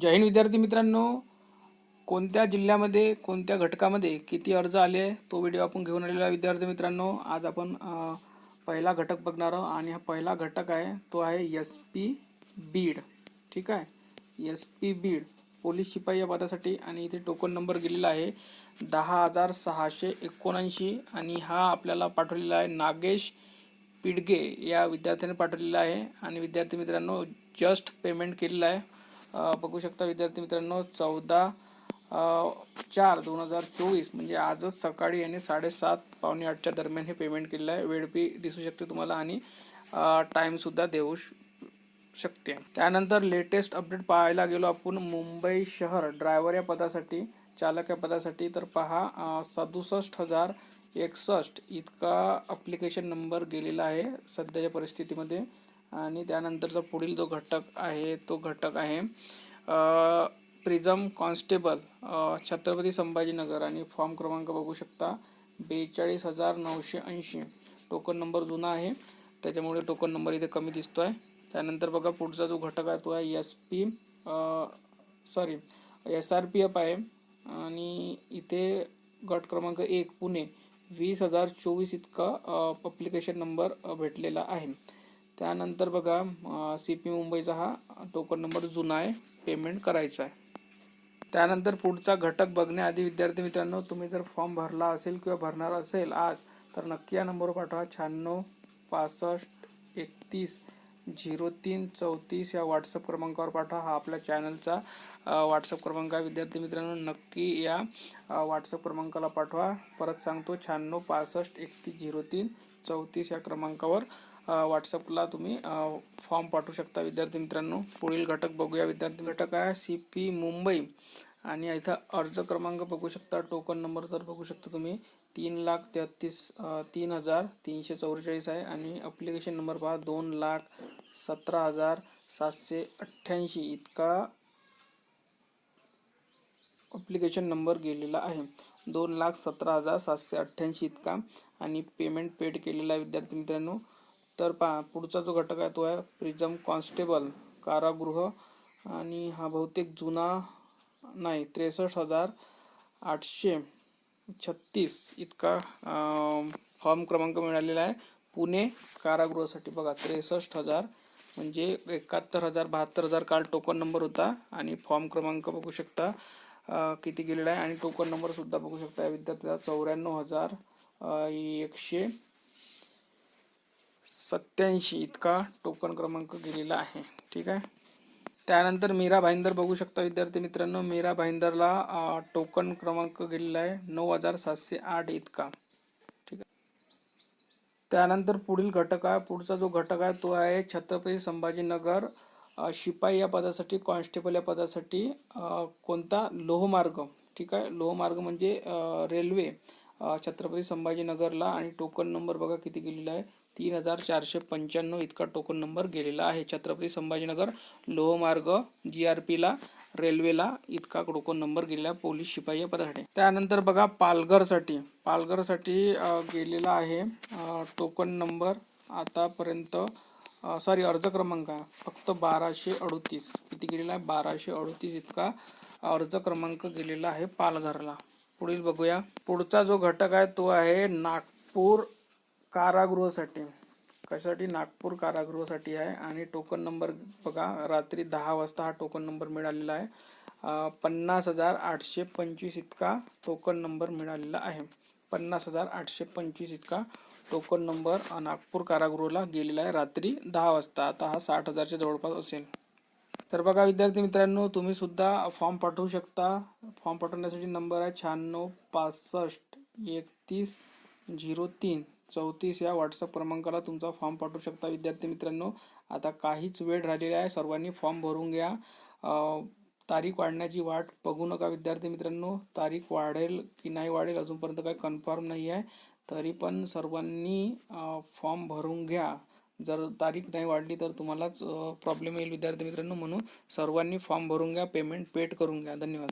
जय हिंद विद्यार्थी मित्रांनो. कोणत्या जिल्ह्यामध्ये कोणत्या घटकामध्ये किती अर्ज आले तो व्हिडिओ आपण घेऊन आलेला आहे विद्यार्थी मित्रांनो. आज आपण पहिला घटक बघणार आहोत आणि हा पहिला घटक आहे तो आहे एस पी बीड. ठीक आहे? एस पी बीड पोलीस शिपाई या पदासाठी आणि इथे टोकन नंबर गेलेला आहे दहा हजार सहाशे एकोणऐंशी आणि हा आपल्याला पाठवलेला आहे नागेश पिडगे या विद्यार्थ्याने पाठवलेला आहे. आणि विद्यार्थी मित्रांनो जस्ट पेमेंट केलेलं आहे. बघू शकता विद्यार्थी मित्रांनो चौदा चार दोन हजार चोवीस म्हणजे आजच सकाळी यांनी साडेसात पावणे आठच्या दरम्यान हे पेमेंट केलेलं आहे. वेळ बी दिसू शकते तुम्हाला आणि टाईमसुद्धा देऊ श- शकते. त्यानंतर लेटेस्ट अपडेट पाहायला गेलो आपण मुंबई शहर ड्रायव्हर या पदासाठी चालक या पदासाठी. तर पहा सदुसष्ट हजार एकसष्ट इतका अप्लिकेशन नंबर गेलेला आहे सध्याच्या परिस्थितीमध्ये. आणि त्यानंतरचा पुढील जो घटक आहे तो घटक आहे प्रिझम कॉन्स्टेबल छत्रपती संभाजीनगर. आणि फॉर्म क्रमांक बघू शकता बेचाळीस हजार नऊशे ऐंशी. टोकन नंबर जुना आहे. त्याच्यामुळे टोकन नंबर इथे कमी दिसतो आहे त्यानंतर बघा पुढचा जो घटक आहे तो आहे S P sorry S R P F आहे. आणि इथे गट क्रमांक एक पुणे. वीस हजार चोवीस इतका अप्लिकेशन नंबर भेटलेला आहे. त्यानंतर बघा सी पी मुंबईचा हा टोकन नंबर जुना आहे. पेमेंट करायचा आहे. त्यानंतर पुढचा घटक बघण्याआधी विद्यार्थी मित्रांनो तुम्ही जर फॉर्म भरला असेल किंवा भरणार असेल आज तर नक्की या नंबरवर पाठवा. शहाण्णव पासष्ट एकतीस झिरो तीन चौतीस या व्हॉट्सअप क्रमांकावर पाठवा. हा आपल्या चॅनलचा व्हॉट्सअप क्रमांक आहे. विद्यार्थी मित्रांनो नक्की या व्हॉट्सअप क्रमांकाला पाठवा. परत सांगतो शहाण्णव पासष्ट एकतीस झिरो तीन चौतीस या क्रमांकावर व्हॉट्सअपला तुम्ही फॉर्म पाठवू शकता विद्यार्थी मित्रांनो. पुढील घटक बघूया. विद्यार्थी घटक आहे सी पी मुंबई. आणि इथं अर्ज क्रमांक बघू शकता. टोकन नंबर तर बघू शकता तुम्ही. तीन लाख तेहतीस तीन हजार तीनशे चौवेचाळीस आहे. आणि अप्लिकेशन नंबर पहा. दोन लाख सतरा हजार सातशे अठ्ठ्याऐंशी. इतका अप्लिकेशन नंबर गेलेला आहे. दोन लाख सतरा हजार सातशे अठ्ठ्याऐंशी इतका. आणि पेमेंट पेड केलेला आहे विद्यार्थी मित्रांनो. तर पहा पुढचा जो घटक आहे तो आहे प्रिझम कॉन्स्टेबल कारागृह. आणि हा बहुतेक जुना नाही त्रेसष्ट हजार आठशे छत्तीस इतका फॉर्म क्रमांक मिळालेला आहे. पुणे कारागृहासाठी बघा त्रेसष्ट हजार म्हणजे एकाहत्तर हजार बहात्तर हजार काल टोकन नंबर होता. आणि फॉर्म क्रमांक बघू शकता किती गेलेला आहे. आणि टोकन नंबरसुद्धा बघू शकता या विद्यार्थ्याचा चौऱ्याण्णव हजार एकशे सत्याऐंशी इतका टोकन क्रमांक गेलेला आहे. ठीक आहे? त्यानंतर मीरा भाईंदर बघू शकता विद्यार्थी मित्रांनो. मीरा भाईंदरला टोकन क्रमांक गेलेला आहे. नऊ हजार सातशे आठ इतका. ठीक आहे? त्यानंतर पुढील घटक आहे. पुढचा जो घटक आहे तो आहे छत्रपती संभाजीनगर शिपाई या पदासाठी कॉन्स्टेबल या पदासाठी कोणता? लोहमार्ग. ठीक आहे? लोहमार्ग म्हणजे रेल्वे छत्रपती संभाजीनगरला. आणि टोकन नंबर बघा किती गेलेला आहे. तीन हजार चारशे पंच्याण्णव इतका टोकन नंबर गेलेला आहे. छत्रपती संभाजीनगर लोहमार्ग जी आर पीला रेल्वेला इतका टोकन नंबर गेलेला आहे. पोलीस शिपाई या पदासाठी त्यानंतर बघा पालघरसाठी. पालघरसाठी गेलेला आहे टोकन नंबर आतापर्यंत सॉरी अर्ज क्रमांक आहे. फक्त बाराशे अडतीस. किती गेलेला आहे? बाराशे अडतीस इतका अर्ज क्रमांक गेलेला आहे पालघरला. पुढील बघूया. पुढचा जो घटक आहे तो आहे नागपूर कारागृहासाठी. कशासाठी? नागपूर कारागृहासाठी आहे. आणि टोकन नंबर बघा रात्री दहा वाजता हा टोकन नंबर मिळालेला आहे. पन्नास हजार आठशे पंचवीस इतका टोकन नंबर मिळालेला आहे. पन्नास हजार आठशे पंचवीस इतका टोकन नंबर नागपूर कारागृहाला गेलेला आहे रात्री दहा वाजता. आता हा साठ हजारच्या जवळपास असेल. तर बघा विद्यार्थी मित्रांनो तुम्ही सुद्धा फॉर्म पाठवू शकता. फॉर्म पाठवण्यासाठी नंबर आहे शहाण्णव पासष्ट एकतीस झिरो तीन. चौतीस या व्हॉट्सअप क्रमांकाला तुमचा फॉर्म पाठवू शकता. विद्यार्थी मित्रांनो आता काहीच वेळ राहिलेला आहे. सर्वांनी फॉर्म भरून घ्या. तारीख वाढण्याची वाट बघू नका विद्यार्थी मित्रांनो. तारीख वाढेल की नाही वाढेल अजूनपर्यंत काही कन्फर्म नाही आहे. तरी पण सर्वांनी फॉर्म भरून घ्या. जर तारीख नाही वाढली तर तुम्हालाच प्रॉब्लेम येईल विद्यार्थी मित्रांनो म्हणून. सर्वांनी फॉर्म भरून घ्या. पेमेंट पेड करून घ्या. धन्यवाद.